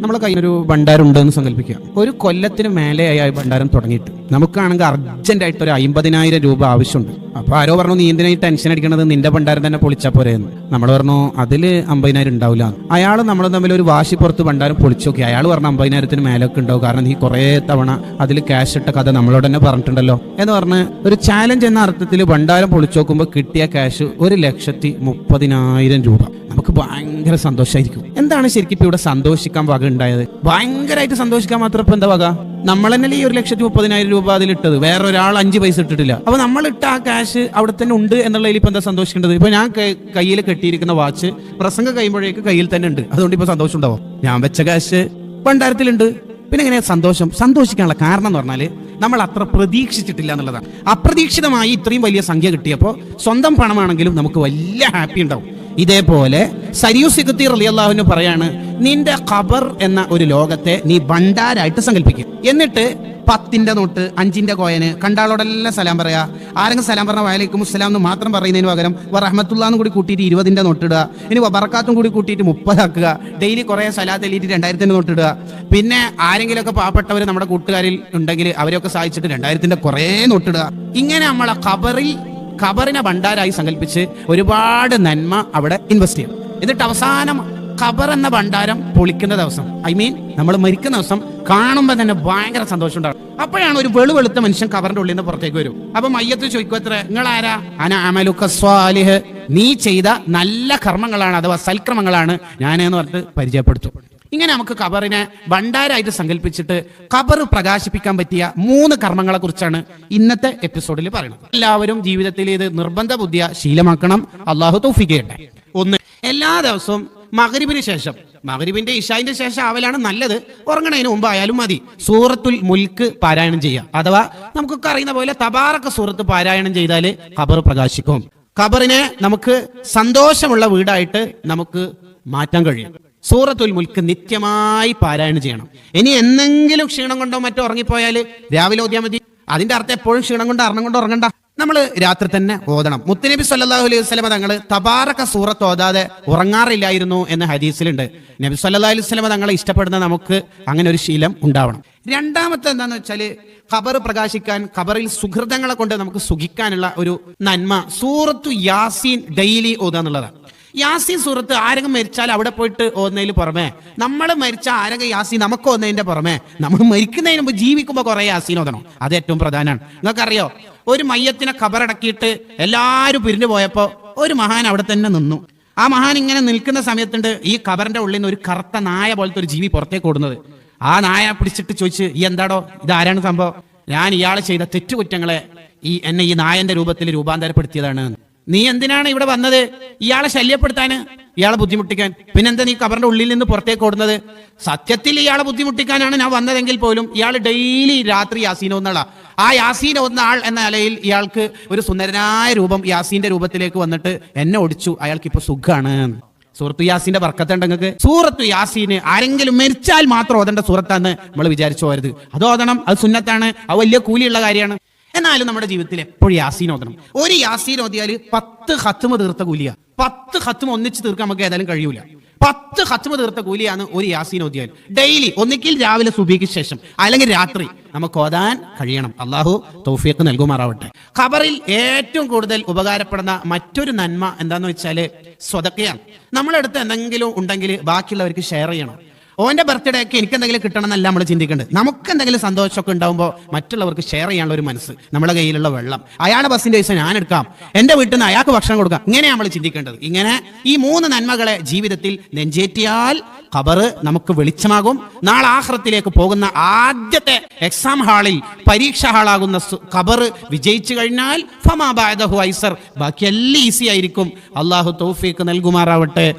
നമ്മളെ കയ്യിലൊരു ഭണ്ഡാരം ഉണ്ടെന്ന് സങ്കല്പിക്കുക. ഒരു കൊല്ലത്തിന് മേലെയായി ആ ഭണ്ഡാരം തുടങ്ങിയിട്ട്. നമുക്കാണെങ്കിൽ അർജന്റ് ആയിട്ട് ഒരു അമ്പതിനായിരം രൂപ ആവശ്യമുണ്ട്. അപ്പൊ ആരോ പറഞ്ഞു നീ എന്തിനാ ടെൻഷൻ അടിക്കണത്? നിന്റെ ഭണ്ഡാരം തന്നെ പൊളിച്ചാ പോരെയെന്ന് നമ്മൾ പറഞ്ഞു അതിൽ അമ്പതിനായിരം ഉണ്ടാവില്ല. അയാൾ നമ്മൾ തമ്മിൽ ഒരു വാശി പുറത്ത് ഭണ്ഡാരം പൊളിച്ചു നോക്കി. അയാൾ പറഞ്ഞു അമ്പതിനായിരത്തിന് മേലൊക്കെ ഉണ്ടാവും. കാരണം നീ കുറേ തവണ അതിൽ ക്യാഷ് ഇട്ട കഥ നമ്മളോട് തന്നെ പറഞ്ഞിട്ടുണ്ടല്ലോ. എന്ന് പറഞ്ഞ് ഒരു ചാലഞ്ച് എന്ന അർത്ഥത്തിൽ ഭണ്ഡാരം പൊളിച്ചു നോക്കുമ്പോൾ കിട്ടിയ ക്യാഷ് ഒരു ലക്ഷത്തി മുപ്പതിനായിരം രൂപ. നമുക്ക് ഭയങ്കര സന്തോഷമായിരിക്കും എന്താണ് ശരിക്കും ഇപ്പൊ ഇവിടെ സന്തോഷിക്കാൻ വക ഉണ്ടായത്? ഭയങ്കരമായിട്ട് സന്തോഷിക്കാൻ മാത്രം ഇപ്പൊ എന്താ വക? നമ്മൾ തന്നെ ഈ ഒരു ലക്ഷത്തി മുപ്പതിനായിരം രൂപ അതിലിട്ടത് വേറെ ഒരാൾ അഞ്ച് പൈസ ഇട്ടിട്ടില്ല. അപ്പൊ നമ്മൾ ഇട്ട ആ ക്യാഷ് അവിടെ തന്നെ ഉണ്ട് എന്നുള്ളതിൽ ഇപ്പൊ എന്താ സന്തോഷിക്കേണ്ടത്? ഇപ്പൊ ഞാൻ കയ്യിൽ കെട്ടിയിരിക്കുന്ന വാച്ച് പ്രസംഗം കഴിയുമ്പോഴേക്ക് കയ്യിൽ തന്നെ ഉണ്ട്. അതുകൊണ്ട് ഇപ്പൊ സന്തോഷം ഉണ്ടാവും. ഞാൻ വെച്ച ക്യാഷ് ഭണ്ഡാരത്തിലുണ്ട് പിന്നെ എങ്ങനെയാ സന്തോഷം? സന്തോഷിക്കാനുള്ള കാരണം എന്ന് പറഞ്ഞാൽ നമ്മൾ അത്ര പ്രതീക്ഷിച്ചിട്ടില്ല എന്നുള്ളതാണ്. അപ്രതീക്ഷിതമായി ഇത്രയും വലിയ സംഖ്യ കിട്ടിയപ്പോൾ സ്വന്തം പണമാണെങ്കിലും നമുക്ക് വലിയ ഹാപ്പി ഉണ്ടാവും. ഇതേപോലെ സരിയു സിഗത്തി റലിയല്ലാഹുവിന് പറയാണ് നിന്റെ ഖബർ എന്ന ഒരു ലോകത്തെ നീ ഭണ്ഡാരായിട്ട് സങ്കല്പിക്കും എന്നിട്ട് പത്തിന്റെ നോട്ട് അഞ്ചിന്റെ കോയന് കണ്ടാളോടെല്ലാം സലാം പറയാ. ആരെങ്കിലും സലാം പറഞ്ഞ വയലേക്കും മുസ്സലാം എന്ന് മാത്രം പറയുന്നതിന് പകരം വറഹമത്തുള്ളാന്ന് കൂടി കൂട്ടിയിട്ട് ഇരുപതിന്റെ നോട്ട് ഇടുക. ഇനി വബർക്കാത്തും കൂടി കൂട്ടിയിട്ട് മുപ്പതാക്കുക. ഡെയിലി കുറെ സലാത്ത് എല്ലിട്ട് രണ്ടായിരത്തിന്റെ നോട്ട് ഇടുക. പിന്നെ ആരെങ്കിലുമൊക്കെ പാവപ്പെട്ടവർ നമ്മുടെ കൂട്ടുകാരിൽ ഉണ്ടെങ്കിൽ അവരെയൊക്കെ സഹായിച്ചിട്ട് രണ്ടായിരത്തിന്റെ കുറെ നോട്ട് ഇടുക. ഇങ്ങനെ നമ്മളെ ഖബറിൽ ഖബറിനെ ഭണ്ഡാരായി സങ്കല്പിച്ച് ഒരുപാട് നന്മ അവിടെ ഇൻവെസ്റ്റ് ചെയ്യും. എന്നിട്ട് അവസാനം ഖബർ എന്ന ഭണ്ഡാരം പൊളിക്കുന്ന ദിവസം. ഐ മീൻ നമ്മൾ മരിക്കുന്ന ദിവസം കാണുമ്പോൾ തന്നെ ഭയങ്കര സന്തോഷം ഉണ്ടാകും. അപ്പോഴാണ് ഒരു വെളു വെളുത്ത മനുഷ്യൻ ഖബറിന്റെ ഉള്ളിൽ നിന്ന് പുറത്തേക്ക് വരും. അപ്പൊ മയ്യത്ത് ചോദിക്കുക എത്ര? നിങ്ങൾ ആരാ അന അമലുക സ്വാലിഹ്. നീ ചെയ്ത നല്ല കർമ്മങ്ങളാണ് അഥവാ സൽക്രമങ്ങളാണ് ഞാൻ എന്ന് പറഞ്ഞിട്ട് പരിചയപ്പെടുത്തും. ഇങ്ങനെ നമുക്ക് ഖബറിനെ ഭണ്ഡാരായിട്ട് സങ്കല്പിച്ചിട്ട് ഖബർ പ്രകാശിപ്പിക്കാൻ പറ്റിയ മൂന്ന് കർമ്മങ്ങളെ കുറിച്ചാണ് ഇന്നത്തെ എപ്പിസോഡിൽ പറയുന്നത്. എല്ലാവരും ജീവിതത്തിൽ ഇത് നിർബന്ധ ബുദ്ധിയ ശീലമാക്കണം. അള്ളാഹു തൗഫിക്കട്ടെ ഒന്ന് എല്ലാ ദിവസവും മകരിബിന് ശേഷം മകരിബിന്റെ ഇഷായിന്റെ ശേഷം ആവലാണ് നല്ലത്. ഉറങ്ങണതിന് മുമ്പ് ആയാലും മതി. സൂറത്തുൽ മുൽക്ക് പാരായണം ചെയ്യാം അഥവാ നമുക്കൊക്കെ അറിയുന്ന പോലെ തബാറക്ക സൂറത്ത് പാരായണം ചെയ്താൽ ഖബർ പ്രകാശിക്കും. ഖബറിനെ നമുക്ക് സന്തോഷമുള്ള വീടായിട്ട് നമുക്ക് മാറ്റാൻ കഴിയും. സൂറത്തുൽ മുൽക്ക് നിത്യമായി പാരായണം ചെയ്യണം. ഇനി എന്തെങ്കിലും ക്ഷീണം കൊണ്ടോ മറ്റോ ഉറങ്ങിപ്പോയാൽ രാവിലെ ഓതിയാൽ മതി. അതിന്റെ അർത്ഥം എപ്പോഴും ക്ഷീണം കൊണ്ട് അർണം കൊണ്ട് ഉറങ്ങണ്ട. നമ്മൾ രാത്രി തന്നെ ഓതണം. മുത്തനബി സല്ലാഹു അലൈഹി വസല്ലമ തങ്ങൾ തബാറക സൂറത്ത് ഓതാതെ ഉറങ്ങാറില്ലായിരുന്നു എന്ന ഹദീസിലുണ്ട്. നബി സല്ലാ അലൈഹി വസല്ലമ തങ്ങളെ ഇഷ്ടപ്പെടുന്ന നമുക്ക് അങ്ങനെ ഒരു ശീലം ഉണ്ടാവണം. രണ്ടാമത്തെ എന്താന്ന് വെച്ചാൽ ഖബർ പ്രകാശിക്കാൻ ഖബറിൽ സുഹൃതങ്ങളെ കൊണ്ട് നമുക്ക് സുഖിക്കാനുള്ള ഒരു നന്മ സൂറത്തു യാസീൻ ഡെയിലി ഓതുക എന്നുള്ളതാണ് യാസീൻ സുഹൃത്ത് ആരെങ്കിലും മരിച്ചാൽ അവിടെ പോയിട്ട് ഓന്നതിൽ പുറമെ നമ്മൾ മരിച്ച ആരെങ്കിലും യാസീൻ നമുക്ക് ഓന്നതിന്റെ പുറമെ നമ്മൾ മരിക്കുന്നതിന് മുമ്പ് ജീവിക്കുമ്പോൾ കുറെ യാസീൻ ഓതണം. അത് ഏറ്റവും പ്രധാനമാണ്. നിങ്ങൾക്കറിയോ? ഒരു മയ്യത്തിനെ ഖബറടക്കിയിട്ട് എല്ലാവരും പിരിഞ്ഞു പോയപ്പോൾ ഒരു മഹാൻ അവിടെ തന്നെ നിന്നു. ആ മഹാൻ ഇങ്ങനെ നിൽക്കുന്ന സമയത്തുണ്ട് ഈ ഖബറിന്റെ ഉള്ളിൽ നിന്ന് ഒരു കറുത്ത നായ പോലത്തെ ഒരു ജീവി പുറത്തേക്ക് ഓടുന്നത്. ആ നായ പിടിച്ചിട്ട് ചോദിച്ച് ഈ എന്താടോ? ഇതാരാണ് സംഭവം? ഞാൻ ഇയാൾ ചെയ്ത തെറ്റുകുറ്റങ്ങളെ ഈ എന്നെ ഈ നായന്റെ രൂപത്തിൽ രൂപാന്തരപ്പെടുത്തിയതാണ് നീ എന്തിനാണ് ഇവിടെ വന്നത്? ഇയാളെ ശല്യപ്പെടുത്താന് ഇയാളെ ബുദ്ധിമുട്ടിക്കാൻ. പിന്നെന്താ നീ കബറിന്റെ ഉള്ളിൽ നിന്ന് പുറത്തേക്ക് ഓടുന്നത്? സത്യത്തിൽ ഇയാളെ ബുദ്ധിമുട്ടിക്കാനാണ് ഞാൻ വന്നതെങ്കിൽ പോലും ഇയാൾ ഡെയിലി രാത്രി യാസീൻ ഒന്നള ആ യാസീൻ ഒന്ന ആൾ എന്ന നിലയിൽ ഇയാൾക്ക് ഒരു സുന്ദരനായ രൂപം യാസീന്റെ രൂപത്തിലേക്ക് വന്നിട്ട് എന്നെ ഒടിച്ചു. അയാൾക്ക് ഇപ്പൊ സുഖാണ്. സൂറത്തു യാസീന്റെ വർക്കത്തുണ്ട് നിങ്ങൾക്ക്? സൂറത്തു യാസീന് ആരെങ്കിലും മരിച്ചാൽ മാത്രം ഓതേണ്ട സൂറത്താന്ന് നമ്മൾ വിചാരിച്ചു പോരുത് അത് ഓതണം അത് സുന്നത്താണ് അത് വലിയ കൂലിയുള്ള കാര്യമാണ്. എന്നാലും നമ്മുടെ ജീവിതത്തിൽ എപ്പോഴും യാസീൻ ഓതണം. ഒരു യാസീൻ ഓതിയാൽ പത്ത് ഹത്തുമ തീർത്ത കൂലിയ. പത്ത് ഹത്തുമ ഒന്നിച്ച് തീർക്കാൻ നമുക്ക് ഏതായാലും കഴിയൂല. പത്ത് ഹത്തുമ തീർത്ത കൂലിയാണ് ഒരു യാസീൻ ഓതിയാൽ ഡെയിലി ഒന്നിക്കിൽ രാവിലെ സുബിക്ക് ശേഷം അല്ലെങ്കിൽ രാത്രി നമുക്ക് ഓതാൻ കഴിയണം. അള്ളാഹു തൗഫീഖ് നൽകുമാറാവട്ടെ. ഖബറിൽ ഏറ്റവും കൂടുതൽ ഉപകാരപ്പെടുന്ന മറ്റൊരു നന്മ എന്താന്ന് വെച്ചാൽ സ്വതക്കയാണ്. നമ്മളെടുത്ത് എന്തെങ്കിലും ഉണ്ടെങ്കിൽ ബാക്കിയുള്ളവർക്ക് ഷെയർ ചെയ്യണം. ഓന്റെ ബർത്ത്ഡേ ഒക്കെ എനിക്ക് എന്തെങ്കിലും കിട്ടണം എന്നല്ല നമ്മൾ ചിന്തിക്കേണ്ടത്. നമുക്ക് എന്തെങ്കിലും സന്തോഷമൊക്കെ ഉണ്ടാകുമ്പോൾ മറ്റുള്ളവർക്ക് ഷെയർ ചെയ്യാനുള്ള ഒരു മനസ്സ് നമ്മുടെ കയ്യിലുള്ള വെള്ളം. അയാളുടെ ബസ്സിന്റെ പൈസ ഞാൻ എടുക്കാം. എന്റെ വീട്ടിൽ നിന്ന് അയാൾക്ക് ഭക്ഷണം കൊടുക്കാം. ഇങ്ങനെയാണ് നമ്മൾ ചിന്തിക്കേണ്ടത്. ഇങ്ങനെ ഈ മൂന്ന് നന്മകളെ ജീവിതത്തിൽ നെഞ്ചേറ്റിയാൽ ഖബറ് നമുക്ക് വെളിച്ചമാകും. നാളെ ആഹ്റത്തിലേക്ക് പോകുന്ന ആദ്യത്തെ എക്സാം ഹാളിൽ പരീക്ഷ ഹാളാകുന്ന ഖബർ വിജയിച്ചു കഴിഞ്ഞാൽ ഫമാ ബഅദഹു ഐസർ. ബാക്കി ഈസി ആയിരിക്കും. അള്ളാഹു തൗഫീഖ് നൽകുമാറാവട്ടെ.